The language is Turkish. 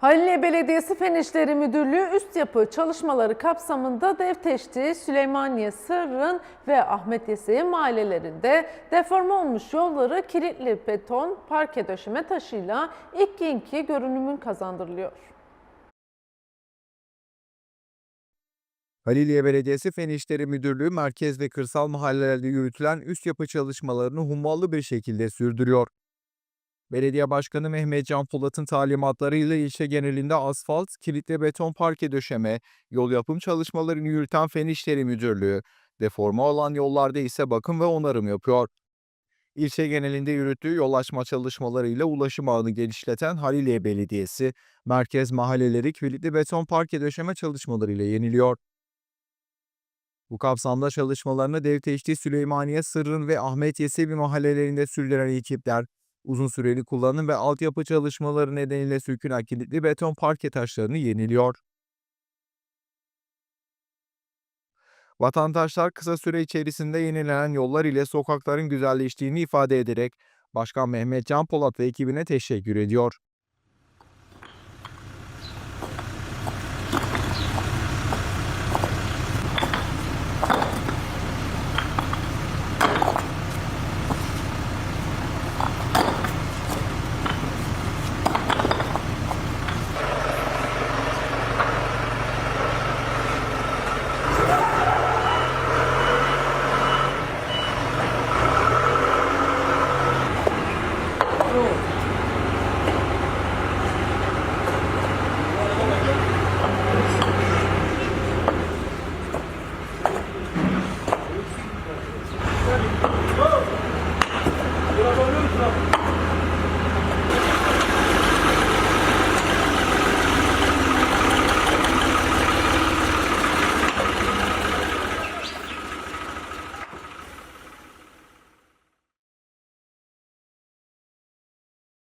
Haliliye Belediyesi Fen İşleri Müdürlüğü üst yapı çalışmaları kapsamında Devteşti, Süleymaniye, Sırrın ve Ahmet Yesevi mahallelerinde deforme olmuş yolları kilitli beton parke döşeme taşıyla ilk günkü görünümün kazandırılıyor. Haliliye Belediyesi Fen İşleri Müdürlüğü merkez ve kırsal mahallelerde yürütülen üst yapı çalışmalarını hummalı bir şekilde sürdürüyor. Belediye Başkanı Mehmet Can Polat'ın talimatlarıyla ilçe genelinde asfalt, kilitli beton parke döşeme, yol yapım çalışmalarını yürüten Fen İşleri Müdürlüğü, deforme olan yollarda ise bakım ve onarım yapıyor. İlçe genelinde yürüttüğü yol açma çalışmalarıyla ulaşım ağını genişleten Haliliye Belediyesi, merkez mahalleleri kilitli beton parke döşeme çalışmalarıyla yeniliyor. Bu kapsamda çalışmalarını Devteşti, Süleymaniye, Sırrın ve Ahmet Yesevi mahallelerinde sürdüren ekipler, uzun süreli kullanım ve altyapı çalışmaları nedeniyle sökülen kilitli beton parke taşlarını yeniliyor. Vatandaşlar kısa süre içerisinde yenilenen yollar ile sokakların güzelleştiğini ifade ederek Başkan Mehmet Can Polat ve ekibine teşekkür ediyor.